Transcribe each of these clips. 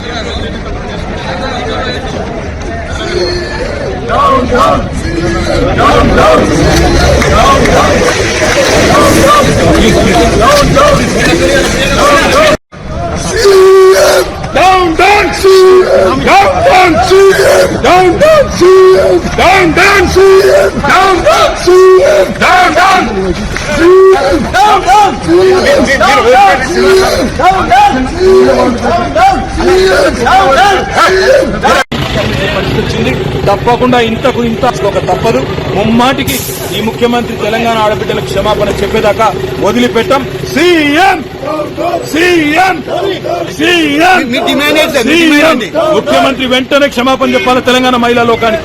Down, down, see him! Down, down, see him! Down, down! See him! Down, down! See him! Down, down! పరిస్థితి తప్పకుండా ఇంతకు ఇంత ఒక తప్పదు. ముమ్మాటికి ఈ ముఖ్యమంత్రి తెలంగాణ ఆడబిడ్డలకు క్షమాపణ చెప్పేదాకా వదిలిపెట్టాం. సీఎం! సీఎం! సీఎం! ముఖ్యమంత్రి వెంటనే క్షమాపణ చెప్పాలి తెలంగాణ మహిళా లోకానికి.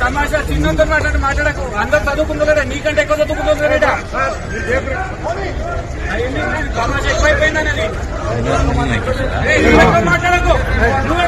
తమాషా చిన్నంతో మాట్లాడి మాట్లాడకు. అందరు చదువుకుంటున్నారా నీకంటే ఎక్కువ చదువుకుంటున్నారా తమాషా ఎక్కువైపోయిందని నువ్వు ఎక్కువ మాట్లాడకు. నువ్వు